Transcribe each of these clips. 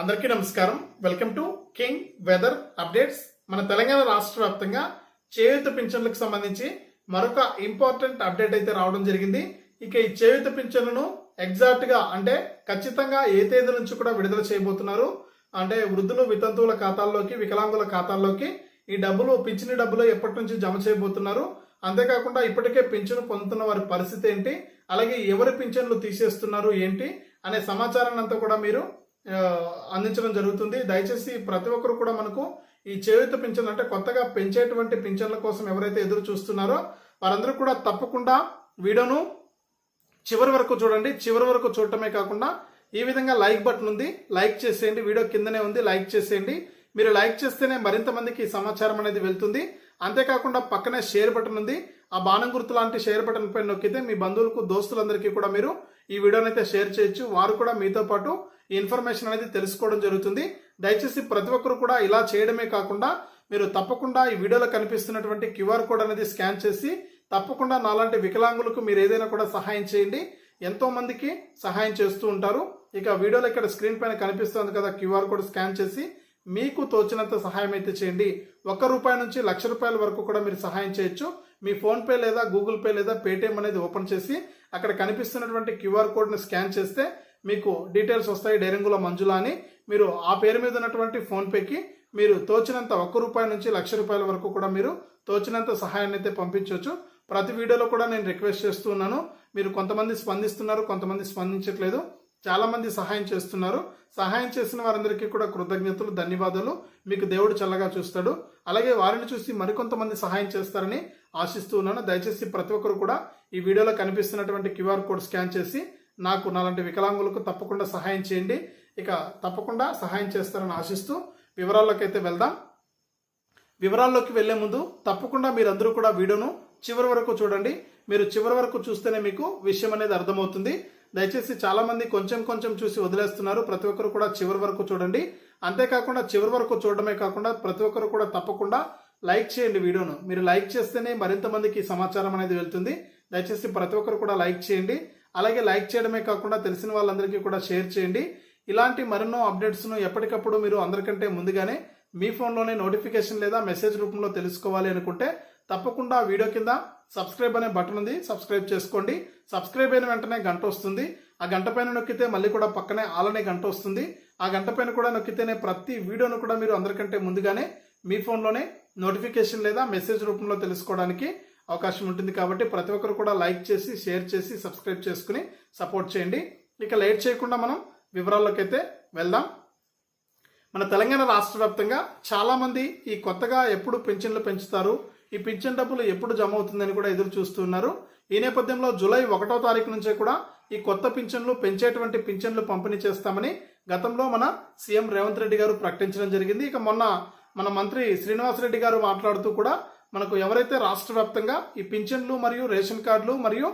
అందరికీ నమస్కారం. Welcome to king weather updates మన తెలంగాణ రాష్ట్ర వ్యాప్తంగా చేయూత పింఛన్లకు సంబంధించి మరొక ఇంపార్టెంట్ అప్డేట్ అయితే రావడం జరిగింది. ఇక ఈ చేయూత పింఛన్లను ఎగ్జాక్ట్గా అంటే ఖచ్చితంగా ఏ తేదీ నుంచి కూడా విడుదల చేయబోతున్నారు. అంటే వృద్ధులు వితంతువుల ఖాతాల్లోకి వికలాంగుల ఖాతాల్లోకి ఈ డబ్బులు పింఛని డబ్బులు ఎప్పటి నుంచి జమ చేయబోతున్నారు. అంతేకాకుండా ఇప్పటికే పింఛను పొందుతున్న వారి పరిస్థితి ఏంటి? అలాగే ఎవరి పింఛన్లు తీసేస్తున్నారు ఏంటి? అనే సమాచారాన్ని అంతా కూడా మీరు అందించడం జరుగుతుంది. దయచేసి ప్రతి ఒక్కరు కూడా మనకు ఈ చేయూత పింఛన్ అంటే కొత్తగా పెంచేటువంటి పింఛన్ల కోసం ఎవరైతే ఎదురు చూస్తున్నారో వారందరూ కూడా తప్పకుండా వీడియోను చివరి వరకు చూడండి. చివరి వరకు చూడటమే కాకుండా ఈ విధంగా లైక్ బటన్ ఉంది. లైక్ చేసేయండి. వీడియో కిందనే ఉంది. లైక్ చేసేయండి. మీరు లైక్ చేస్తేనే మరింత మందికి ఈ సమాచారం అనేది వెళ్తుంది. అంతేకాకుండా పక్కనే షేర్ బటన్ ఉంది. ఆ బాణం గుర్తు లాంటి షేర్ బటన్ పైన నొక్కితే మీ బంధువులకు దోస్తులందరికీ కూడా మీరు ఈ వీడియోనైతే అయితే షేర్ చేయొచ్చు. వారు కూడా మీతో పాటు ఈ ఇన్ఫర్మేషన్ అనేది తెలుసుకోవడం జరుగుతుంది. దయచేసి ప్రతి ఒక్కరు కూడా ఇలా చేయడమే కాకుండా మీరు తప్పకుండా ఈ వీడియోలో కనిపిస్తున్నటువంటి క్యూఆర్ కోడ్ అనేది స్కాన్ చేసి తప్పకుండా నాలాంటి వికలాంగులకు మీరు ఏదైనా కూడా సహాయం చేయండి. ఎంతో మందికి సహాయం చేస్తూ ఉంటారు. ఇక వీడియోలో ఇక్కడ స్క్రీన్ పైన కనిపిస్తుంది కదా క్యూఆర్ కోడ్ స్కాన్ చేసి మీకు తోచినంత సహాయం అయితే చేయండి. ఒక్క రూపాయి నుంచి లక్ష రూపాయల వరకు కూడా మీరు సహాయం చేయొచ్చు. మీ ఫోన్పే లేదా గూగుల్ పే లేదా పేటిఎం అనేది ఓపెన్ చేసి అక్కడ కనిపిస్తున్నటువంటి క్యూఆర్ కోడ్ని స్కాన్ చేస్తే మీకు డీటెయిల్స్ వస్తాయి డైరింగుల మంజుల అని. మీరు ఆ పేరు మీద ఉన్నటువంటి ఫోన్పేకి మీరు తోచినంత ఒక్క రూపాయి నుంచి లక్ష రూపాయల వరకు కూడా మీరు తోచినంత సహాయాన్ని అయితే పంపించవచ్చు ప్రతి వీడియోలో కూడా నేను రిక్వెస్ట్ చేస్తూ ఉన్నాను. మీరు కొంతమంది స్పందిస్తున్నారు కొంతమంది స్పందించట్లేదు. చాలామంది సహాయం చేస్తున్నారు. సహాయం చేసిన వారందరికీ కూడా కృతజ్ఞతలు ధన్యవాదాలు. మీకు దేవుడు చల్లగా చూస్తాడు. అలాగే వారిని చూసి మరికొంతమంది సహాయం చేస్తారని ఆశిస్తూ ఉన్నాను. దయచేసి ప్రతి ఒక్కరు కూడా ఈ వీడియోలో కనిపిస్తున్నటువంటి క్యూఆర్ కోడ్ స్కాన్ చేసి నాకు నాలాంటి వికలాంగులకు తప్పకుండా సహాయం చేయండి. ఇక తప్పకుండా సహాయం చేస్తారని ఆశిస్తూ వివరాల్లోకి అయితే వెళ్దాం. వివరాల్లోకి వెళ్ళే ముందు తప్పకుండా మీరందరూ కూడా వీడియోను చివరి వరకు చూడండి. మీరు చివరి వరకు చూస్తేనే మీకు విషయం అనేది అర్థమవుతుంది. దయచేసి చాలామంది కొంచెం కొంచెం చూసి వదిలేస్తున్నారు. ప్రతి ఒక్కరు కూడా చివరి వరకు చూడండి. అంతేకాకుండా చివరి వరకు చూడడమే కాకుండా ప్రతి ఒక్కరు కూడా తప్పకుండా లైక్ చేయండి వీడియోను. మీరు లైక్ చేస్తేనే మరింత మందికి సమాచారం అనేది వెళ్తుంది. దయచేసి ప్రతి ఒక్కరు కూడా లైక్ చేయండి. అలాగే లైక్ చేయడమే కాకుండా తెలిసిన వాళ్ళందరికీ కూడా షేర్ చేయండి. ఇలాంటి మరెన్నో అప్డేట్స్ను ఎప్పటికప్పుడు మీరు అందరికంటే ముందుగానే మీ ఫోన్లోనే నోటిఫికేషన్ లేదా మెసేజ్ రూపంలో తెలుసుకోవాలి అనుకుంటే తప్పకుండా వీడియో కింద సబ్స్క్రైబ్ అనే బటన్ ఉంది. సబ్స్క్రైబ్ చేసుకోండి. సబ్స్క్రైబ్ అయిన వెంటనే గంట వస్తుంది. ఆ గంట పైన నొక్కితే మళ్ళీ కూడా పక్కనే ఆలనే గంట వస్తుంది. ఆ గంట పైన కూడా నొక్కితేనే ప్రతి వీడియోను కూడా మీరు అందరికంటే ముందుగానే మీ ఫోన్లోనే నోటిఫికేషన్ లేదా మెసేజ్ రూపంలో తెలుసుకోవడానికి అవకాశం ఉంటుంది కాబట్టి ప్రతి ఒక్కరు కూడా లైక్ చేసి షేర్ చేసి సబ్స్క్రైబ్ చేసుకుని సపోర్ట్ చేయండి. ఇక లేట్ చేయకుండా మనం వివరాల్లోకి అయితే వెళ్దాం. మన తెలంగాణ రాష్ట్ర వ్యాప్తంగా చాలామంది ఈ కొత్తగా ఎప్పుడు పెన్షన్లు పెంచుతారు ఈ పింఛన్ డబ్బులు ఎప్పుడు జమ అవుతుందని కూడా ఎదురు చూస్తున్నారు ఈ నేపథ్యంలో జూలై ఒకటో తారీఖు నుంచే కూడా ఈ కొత్త పింఛన్లు పెంచేటువంటి పింఛన్లు పంపిణీ చేస్తామని గతంలో మన సీఎం రేవంత్ రెడ్డి గారు ప్రకటించడం జరిగింది. ఇక మొన్న మన మంత్రి శ్రీనివాసరెడ్డి గారు మాట్లాడుతూ కూడా మనకు ఎవరైతే రాష్ట్ర వ్యాప్తంగా ఈ పింఛన్లు మరియు రేషన్ కార్డులు మరియు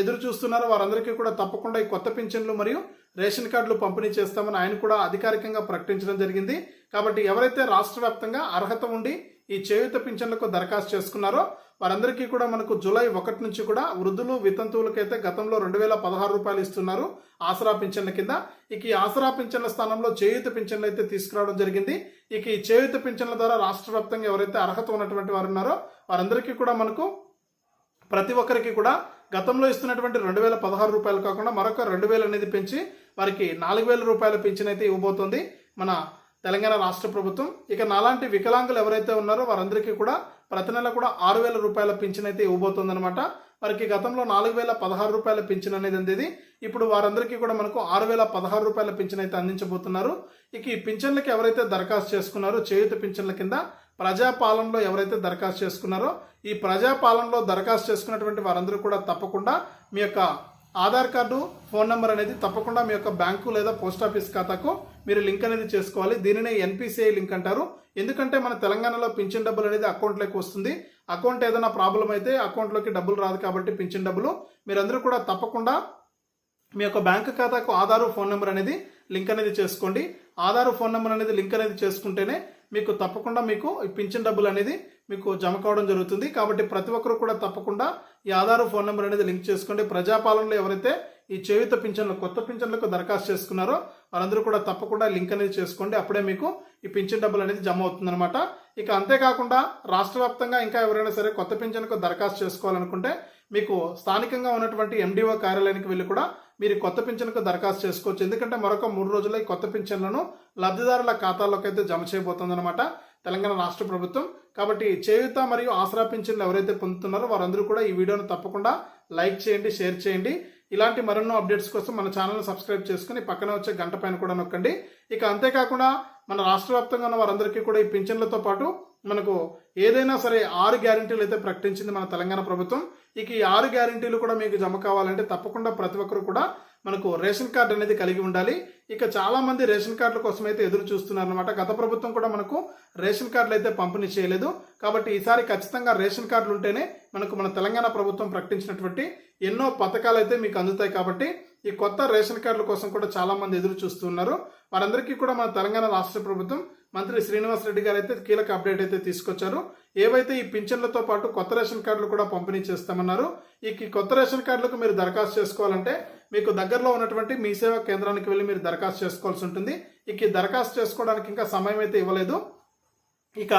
ఎదురు చూస్తున్నారో వారందరికీ కూడా తప్పకుండా ఈ కొత్త పింఛన్లు మరియు రేషన్ కార్డులు పంపిణీ చేస్తామని ఆయన కూడా అధికారికంగా ప్రకటించడం జరిగింది. కాబట్టి ఎవరైతే రాష్ట్ర వ్యాప్తంగా అర్హత ఉండి ఈ చేయూత పింఛన్లకు దరఖాస్తు చేసుకున్నారో వారందరికీ కూడా మనకు జూలై ఒకటి నుంచి కూడా వృద్ధులు వితంతువులకైతే గతంలో రెండు వేల పదహారు రూపాయలు ఇస్తున్నారు ఆసరా పింఛన్ల కింద. ఇక ఈ ఆసరా పింఛన్ల స్థానంలో చేయూత పింఛన్లు అయితే తీసుకురావడం జరిగింది. ఇక ఈ చేయూత పింఛన్ల ద్వారా రాష్ట్ర వ్యాప్తంగా ఎవరైతే అర్హత ఉన్నటువంటి వారు ఉన్నారో వారందరికీ కూడా మనకు ప్రతి ఒక్కరికి కూడా గతంలో ఇస్తున్నటువంటి రెండు వేల పదహారు రూపాయలు కాకుండా మరొక రెండు వేలు అనేది పెంచి వారికి నాలుగు వేల రూపాయల పింఛన్ అయితే ఇవ్వబోతోంది. మన తెలంగాణ రాష్ట్ర ప్రభుత్వం. ఇక నాలాంటి వికలాంగులు ఎవరైతే ఉన్నారో వారందరికీ కూడా ప్రతి నెల కూడా ఆరు వేల రూపాయల పింఛన్ అయితే ఇవ్వబోతుందన్నమాట. వారికి గతంలో నాలుగు వేల పదహారు రూపాయల పింఛన్ అనేది అందేది. ఇప్పుడు వారందరికీ కూడా మనకు ఆరు వేల పదహారు రూపాయల పింఛన్ అయితే అందించబోతున్నారు. ఇక ఈ పింఛన్లకి ఎవరైతే దరఖాస్తు చేసుకున్నారో చేయుత పింఛన్ల కింద ప్రజాపాలనలో ఎవరైతే దరఖాస్తు చేసుకున్నారో ఈ ప్రజాపాలనలో దరఖాస్తు చేసుకున్నటువంటి వారందరూ కూడా తప్పకుండా మీ యొక్క ఆధార్ కార్డు ఫోన్ నెంబర్ అనేది తప్పకుండా మీ యొక్క బ్యాంకు లేదా పోస్ట్ ఆఫీస్ ఖాతాకు మీరు లింక్ అనేది చేసుకోవాలి. దీనినే ఎన్పిసిఐ లింక్ అంటారు. ఎందుకంటే మన తెలంగాణలో పింఛన్ డబ్బులు అనేది అకౌంట్లోకి వస్తుంది. అకౌంట్ ఏదైనా ప్రాబ్లం అయితే అకౌంట్లోకి డబ్బులు రాదు కాబట్టి పింఛన్ డబ్బులు మీరందరూ కూడా తప్పకుండా మీ యొక్క బ్యాంక్ ఖాతాకు ఆధారు ఫోన్ నెంబర్ అనేది లింక్ అనేది చేసుకోండి. ఆధారు ఫోన్ నెంబర్ అనేది లింక్ అనేది చేసుకుంటేనే మీకు తప్పకుండా మీకు పింఛన్ డబ్బులు అనేది మీకు జమ కావడం జరుగుతుంది. కాబట్టి ప్రతి ఒక్కరు కూడా తప్పకుండా ఈ ఆధార్ ఫోన్ నెంబర్ అనేది లింక్ చేసుకోండి. ప్రజాపాలనలో ఎవరైతే ఈ చేయుత పింఛన్లు కొత్త పింఛన్లకు దరఖాస్తు చేసుకున్నారో వారందరూ కూడా తప్పకుండా లింక్ అనేది చేసుకోండి. అప్పుడే మీకు ఈ పింఛన్ డబ్బులు అనేది జమ అవుతుందన్నమాట. ఇక అంతేకాకుండా రాష్ట్ర వ్యాప్తంగా ఇంకా ఎవరైనా సరే కొత్త పింఛన్కు దరఖాస్తు చేసుకోవాలనుకుంటే మీకు స్థానికంగా ఉన్నటువంటి ఎండిఓ కార్యాలయానికి వెళ్ళి కూడా మీరు కొత్త పింఛన్కు దరఖాస్తు చేసుకోవచ్చు. ఎందుకంటే మరొక మూడు రోజుల్లో ఈ కొత్త పింఛన్లను లబ్ధిదారుల ఖాతాలోకి అయితే జమ చేయబోతుందన్నమాట. తెలంగాణ రాష్ట్ర ప్రభుత్వం. కాబట్టి చేయుత మరియు ఆసరా పింఛన్లు ఎవరైతే పొందుతున్నారో వారందరూ కూడా ఈ వీడియోను తప్పకుండా లైక్ చేయండి షేర్ చేయండి. ఇలాంటి మరెన్నో అప్డేట్స్ కోసం మన ఛానల్ని సబ్స్క్రైబ్ చేసుకుని పక్కన వచ్చే గంట పైన కూడా నొక్కండి. ఇక అంతేకాకుండా మన రాష్ట్ర వ్యాప్తంగా ఉన్న వారందరికీ కూడా ఈ పింఛన్లతో పాటు మనకు ఏదైనా సరే ఆరు గ్యారంటీలు అయితే ప్రకటించింది మన తెలంగాణ ప్రభుత్వం. ఇక ఈ ఆరు గ్యారంటీలు కూడా మీకు జమ కావాలంటే తప్పకుండా ప్రతి ఒక్కరు కూడా మనకు రేషన్ కార్డు అనేది కలిగి ఉండాలి. ఇక చాలా మంది రేషన్ కార్డుల కోసం అయితే ఎదురు చూస్తున్నారు అనమాట గత ప్రభుత్వం కూడా మనకు రేషన్ కార్డులు అయితే పంపిణీ చేయలేదు. కాబట్టి ఈసారి ఖచ్చితంగా రేషన్ కార్డులు ఉంటేనే మనకు మన తెలంగాణ ప్రభుత్వం ప్రకటించినటువంటి ఎన్నో పథకాలు అయితే మీకు అందుతాయి కాబట్టి ఈ కొత్త రేషన్ కార్డుల కోసం కూడా చాలామంది ఎదురు చూస్తున్నారు వారందరికీ కూడా మన తెలంగాణ రాష్ట్ర ప్రభుత్వం మంత్రి శ్రీనివాస్ రెడ్డి గారు అయితే కీలక అప్డేట్ అయితే తీసుకొచ్చారు. ఏవైతే ఈ పింఛన్లతో పాటు కొత్త రేషన్ కార్డులు కూడా పంపిణీ చేస్తామన్నారు ఈ కొత్త రేషన్ కార్డులకు మీరు దరఖాస్తు చేసుకోవాలంటే మీకు దగ్గరలో ఉన్నటువంటి మీ సేవా కేంద్రానికి వెళ్ళి మీరు దరఖాస్తు చేసుకోవాల్సి ఉంటుంది. ఇక దరఖాస్తు చేసుకోవడానికి ఇంకా సమయం అయితే ఇవ్వలేదు. ఇక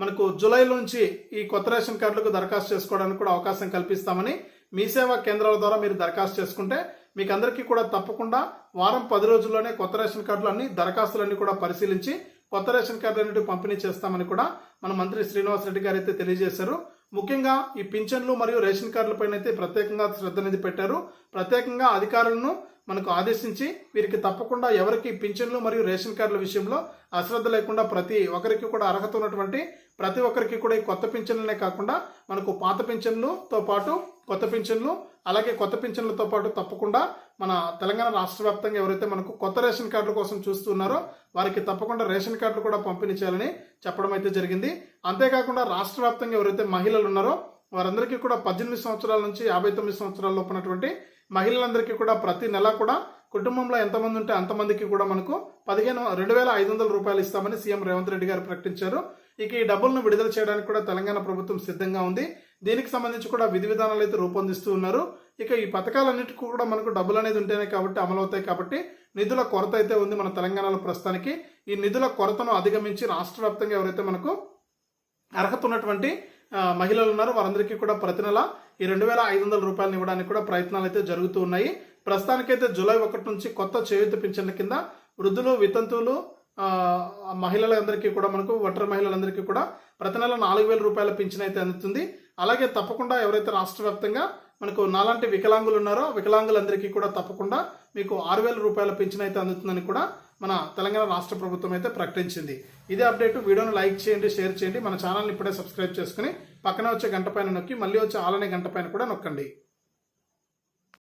మనకు జూలై నుంచి ఈ కొత్త రేషన్ కార్డులకు దరఖాస్తు చేసుకోవడానికి కూడా అవకాశం కల్పిస్తామని మీ సేవా కేంద్రాల ద్వారా మీరు దరఖాస్తు చేసుకుంటే మీకు అందరికీ కూడా తప్పకుండా వారం పది రోజుల్లోనే కొత్త రేషన్ కార్డులు అన్ని దరఖాస్తులన్నీ కూడా పరిశీలించి కొత్త రేషన్ కార్డులు అనేవి పంపిణీ చేస్తామని కూడా మన మంత్రి శ్రీనివాస్ రెడ్డి గారు అయితే తెలియజేశారు. ముఖ్యంగా ఈ పింఛన్లు మరియు రేషన్ కార్డులపైన అయితే ప్రత్యేకంగా శ్రద్ధ అనేది పెట్టారు. ప్రత్యేకంగా అధికారులను మనకు ఆదేశించి వీరికి తప్పకుండా ఎవరికి పింఛన్లు మరియు రేషన్ కార్డుల విషయంలో అశ్రద్ధ లేకుండా ప్రతి ఒక్కరికి కూడా అర్హత ఉన్నటువంటి ప్రతి ఒక్కరికి కూడా ఈ కొత్త పింఛన్లనే కాకుండా మనకు పాత పింఛన్లతో పాటు కొత్త పింఛన్లు అలాగే కొత్త పింఛన్లతో పాటు తప్పకుండా మన తెలంగాణ రాష్ట్ర వ్యాప్తంగా ఎవరైతే మనకు కొత్త రేషన్ కార్డుల కోసం చూస్తున్నారో వారికి తప్పకుండా రేషన్ కార్డులు కూడా పంపిణీ చేయాలని చెప్పడం అయితే జరిగింది. అంతేకాకుండా రాష్ట్ర వ్యాప్తంగా ఎవరైతే మహిళలు ఉన్నారో వారందరికీ కూడా పద్దెనిమిది సంవత్సరాల నుంచి యాభై తొమ్మిది సంవత్సరాల లోపు ఉన్నటువంటి మహిళలందరికీ కూడా ప్రతి నెల కూడా కుటుంబంలో ఎంతమంది ఉంటే అంతమందికి కూడా మనకు పదిహేను రెండు వేల ఐదు వందల రూపాయలు ఇస్తామని సీఎం రేవంత్ రెడ్డి గారు ప్రకటించారు. ఇక ఈ డబ్బులను విడుదల చేయడానికి కూడా తెలంగాణ ప్రభుత్వం సిద్ధంగా ఉంది. దీనికి సంబంధించి కూడా విధి విధానాలు అయితే రూపొందిస్తూ ఉన్నారు. ఇక ఈ పథకాలన్నిటికీ కూడా మనకు డబ్బులు అనేది ఉంటేనే కాబట్టి అమలవుతాయి కాబట్టి నిధుల కొరత అయితే ఉంది మన తెలంగాణలో ప్రస్తుతానికి. ఈ నిధుల కొరతను అధిగమించి రాష్ట్ర వ్యాప్తంగా ఎవరైతే మనకు అర్హత ఉన్నటువంటి మహిళలు ఉన్నారు వారందరికీ కూడా ప్రతి నెల ఈ రెండు వేల ఐదు వందల రూపాయలు ఇవ్వడానికి కూడా ప్రయత్నాలు అయితే జరుగుతూ ఉన్నాయి. ప్రస్తుతానికైతే జూలై ఒకటి నుంచి కొత్త చేయూత పింఛన్ల కింద వృద్ధులు వితంతువులు మహిళలందరికీ కూడా మనకు ఒంటరి మహిళలందరికీ కూడా ప్రతి నెల నాలుగు వేల రూపాయల పింఛన్ అయితే అందుతుంది. అలాగే తప్పకుండా ఎవరైతే రాష్ట్ర వ్యాప్తంగా మనకు నాలాంటి వికలాంగులు ఉన్నారో వికలాంగులందరికీ కూడా తప్పకుండా మీకు ఆరు వేల రూపాయల పింఛన్ అయితే అందుతుందని కూడా మన తెలంగాణ రాష్ట్ర ప్రభుత్వం అయితే ప్రకటించింది. ఇదే అప్డేట్. వీడియోను లైక్ చేయండి షేర్ చేయండి. మన ఛానల్ని ఇప్పుడే సబ్స్క్రైబ్ చేసుకుని పక్కన వచ్చే గంట పైన నొక్కి మళ్ళీ వచ్చే ఆలనే గంట పైన కూడా నొక్కండి.